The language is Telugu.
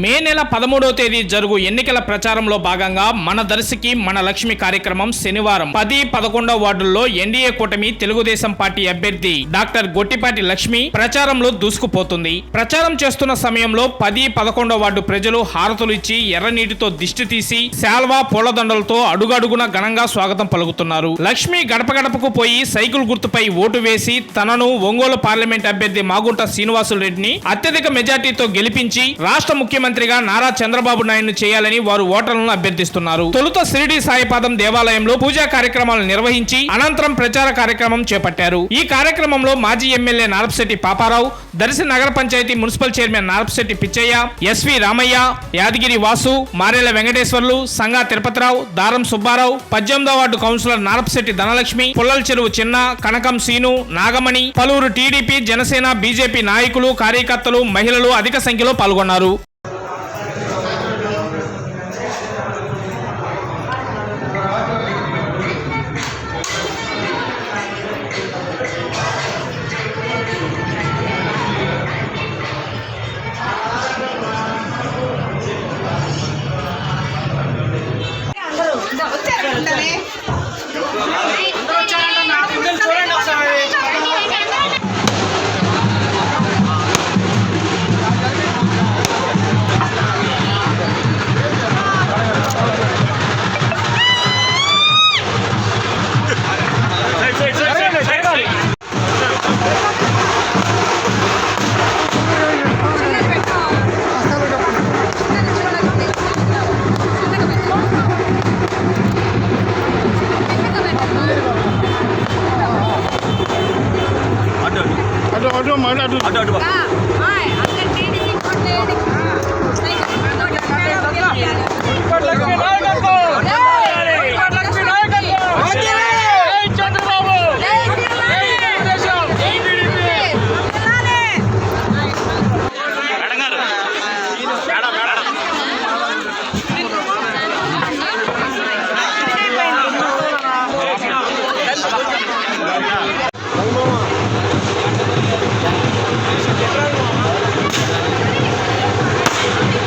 మే నెల పదమూడవ తేదీ జరుగు ఎన్నికల ప్రచారంలో భాగంగా మన దర్శికి మన లక్ష్మి కార్యక్రమం శనివారం పది పదకొండవ వార్డుల్లో ఎన్డీఏ కూటమి తెలుగుదేశం పార్టీ అభ్యర్థి డాక్టర్ గొట్టిపాటి లక్ష్మి ప్రచారంలో దూసుకుపోతుంది. ప్రచారం చేస్తున్న సమయంలో పది పదకొండవ వార్డు ప్రజలు హారతులు ఇచ్చి ఎర్రనీటితో దిష్టి తీసి శాల్వా పూలదండలతో అడుగడుగున ఘనంగా స్వాగతం పలుకుతున్నారు. లక్ష్మి గడప గడపకు పోయి సైకిల్ గుర్తుపై ఓటు వేసి తనను ఒంగోలు పార్లమెంట్ అభ్యర్థి మాగుంట శ్రీనివాసులు రెడ్డిని అత్యధిక మెజార్టీతో గెలిపించి రాష్ట్ర ముఖ్యమంత్రిగా నారా చంద్రబాబు నాయుడు చేయాలని వారు ఓటర్లను అభ్యర్థిస్తున్నారు. తొలుత షిరిడి సాయిపాదం దేవాలయంలో పూజా కార్యక్రమాలు నిర్వహించి అనంతరం ప్రచార కార్యక్రమం చేపట్టారు. ఈ కార్యక్రమంలో మాజీ ఎమ్మెల్యే నారపశెట్టి పాపారావు దర్శి నగర panchayati municipal chairman Narapasetti Pichaiah SV Ramaiah Yadagiri Vasu Marela Venkateswarlu Sanga Tirupathirao Daram Subbarao పద్దెనిమిదో వార్డు కౌన్సిలర్ నారపశెట్టి ధనలక్ష్మి పుల్లల చెరువు చిన్న కనకం సీను నాగమణి పలువురు టీడీపీ జనసేన బీజేపీ నాయకులు కార్యకర్తలు మహిళలు అధిక సంఖ్యలో పాల్గొన్నారు. Okay. అటు అటు అటు అటు అటు